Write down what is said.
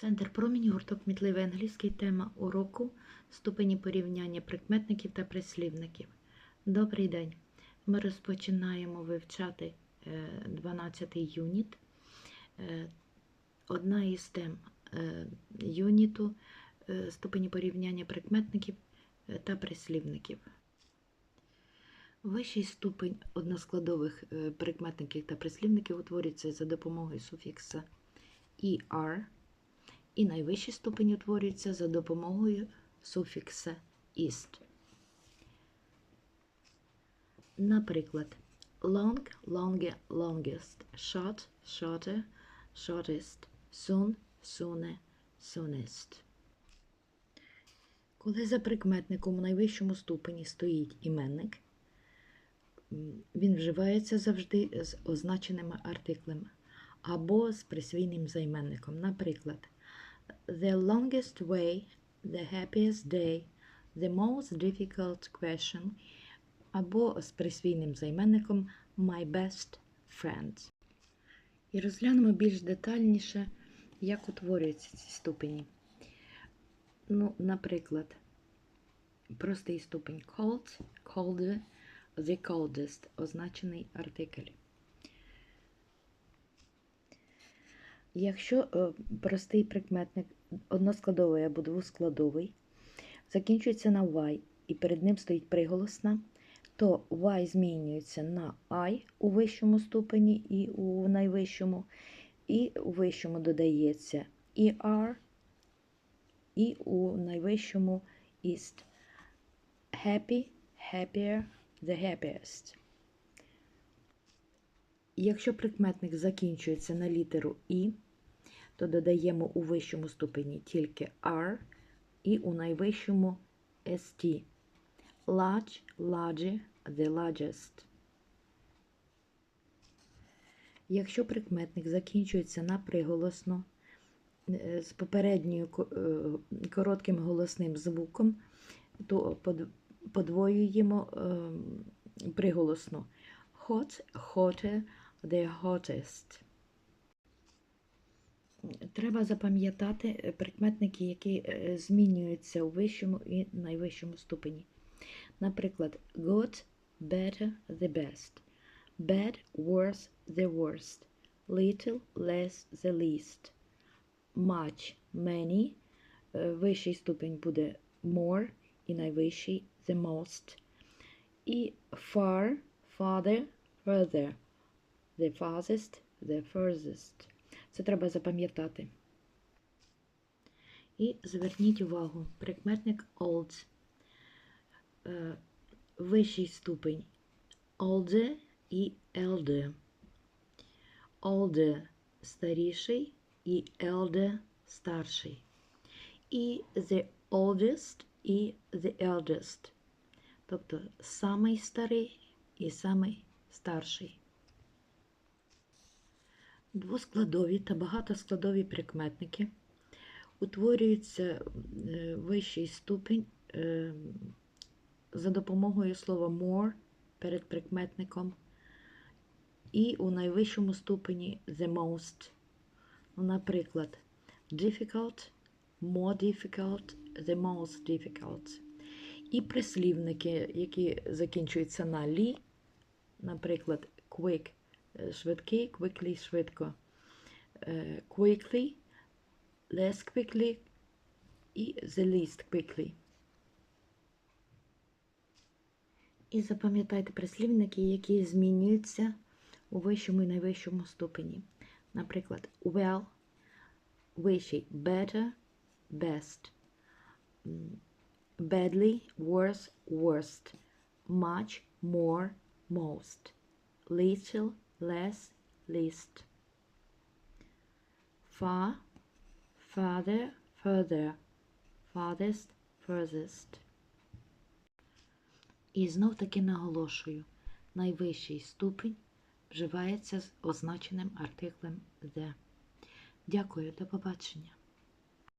Центр промінь, гурток мітливий англійський, тема уроку, ступені порівняння прикметників та прислівників. Добрий день! Ми розпочинаємо вивчати 12-й юніт. Е, Одна із тем е, юніту е, ступені порівняння прикметників е, та прислівників. Вищий ступень односкладових е, прикметників та прислівників утворюється за допомогою суфікса «er», і найвищий ступень утворюється за допомогою суфікса «ist». Наприклад, long, longer, longest, short, shorter, shortest, soon, sooner, soonest. Коли за прикметником у найвищому ступені стоїть іменник, він вживається завжди з означеними артиклем або з присвійним займенником. Наприклад, the longest way, the happiest day, the most difficult question, або з присвійним займенником my best friend. І розглянемо більш детальніше, як утворюються ці ступені. Ну, наприклад, простий ступень cold, colder, the coldest, означений артикль. Якщо е, простий прикметник односкладовий або двоскладовий закінчується на y і перед ним стоїть приголосна, то y змінюється на I у вищому ступені і у найвищому, і у вищому додається і R, і у найвищому ist. Happy, happier, the happiest. Якщо прикметник закінчується на літеру І, то додаємо у вищому ступені тільки R і у найвищому ST. Large, larger, the largest. Якщо прикметник закінчується на приголосно е, з попередньою е, коротким голосним звуком, то подвоюємо е, приголосну. Hot, hotter, the hottest. Треба запам'ятати прикметники, які е, змінюються у вищому і найвищому ступені. Наприклад, good, better, the best, bad, worse, the worst, little, less, the least, much, many, е, вищий ступень буде more і найвищий the most, і far, farther, further, the farthest, the furthest. Це треба запам'ятати. І зверніть увагу, прикметник old. Е, Вищий ступень older і elder. Older – старіший і elder – старший. І the oldest і the eldest. Тобто самий старий і самий старший. Двоскладові та багатоскладові прикметники утворюються е, вищий ступінь е, за допомогою слова more перед прикметником і у найвищому ступені the most. Ну, Наприклад, difficult, more difficult, the most difficult. І прислівники, які закінчуються на лі, наприклад, quick швидкий, quickly швидко, е, quickly, less quickly і the least quickly. І запам'ятайте прислівники, які змінюються у вищому і найвищому ступені. Наприклад, well, вищий, better, best, badly, worse, worst, much, more, most, little, less, least. Far, farther, further, farthest, furthest. І знов таки наголошую, найвищий ступінь вживається з означеним артиклем the. Дякую, до побачення.